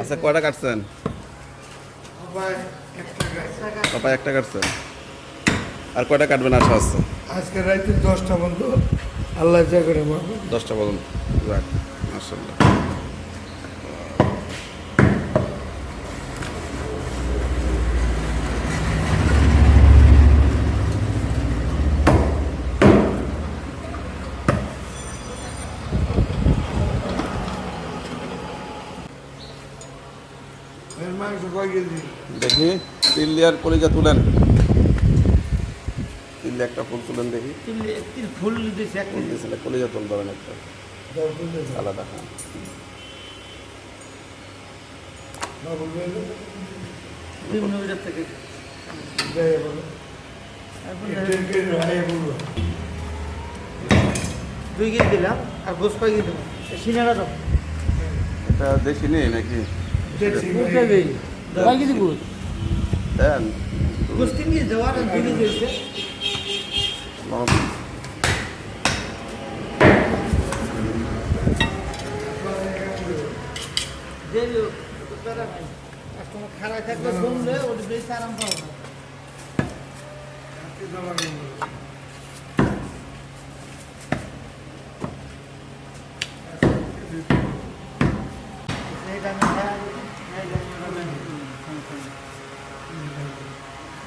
আচ্ছা কয়টা কাটছেন? পাপায় একটা কাটছেন আর কয়টা কাটবেন আশা আছে? আজকে রাইতে দশটা বন্ধ। আল্লাহ যা করে দশটা পর্যন্ত যাক মাসাল্লাহ দেখি তিল্লি আর কলিজা তুলেন। তিল্লি একটা ফুল তুলেন দেখি। ফুল দিয়েছিল কলিজা তুল ধরেন একটা। আলাদা হ্যাঁ। দুই কেজি দিলাম আর গোস কয় কেজি দিলাম? এটা দেশি নেই নাকি? কয় কেজি গোস দেন। গোস তিন কেজি দেওয়ার দুই কেজি হয়েছে খারাপ থাকলে শুনলে ওটা বেশি আরাম পাবো।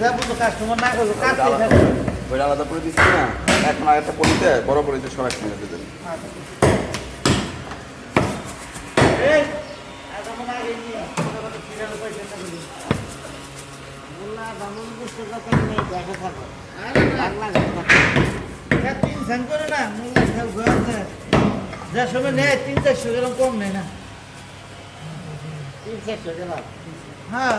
কাস্টমার না করল ওইটা আলাদা করে দিচ্ছি না। এখন আর একটা পলিতে বড় পলিতে সব একসঙ্গে দিয়ে দেন এই আর তখন আগে নিয়ে মোটামুটি ফিরানো পয়সা টাকা দিই বললা দামন বুঝতে কথা নেই দেখা থাকো আরে লাখ লাখ টাকা। তিন সান করে না মোল্লা খেল ঘুরাচ্ছে। যা সময় নেয় তিন চারশো গ্রাম কম নেয় না। তিন চারশো গ্রাম। হ্যাঁ।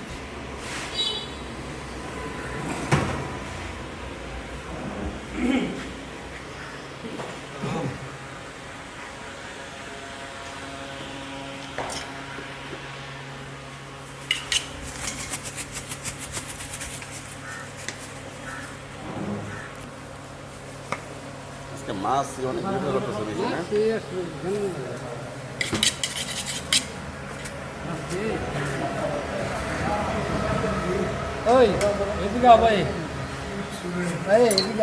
আজকে মাছ অনেক ভিডিও করতেছে দেখি না ওই এদিকে আও ভাই ভাই এদিকে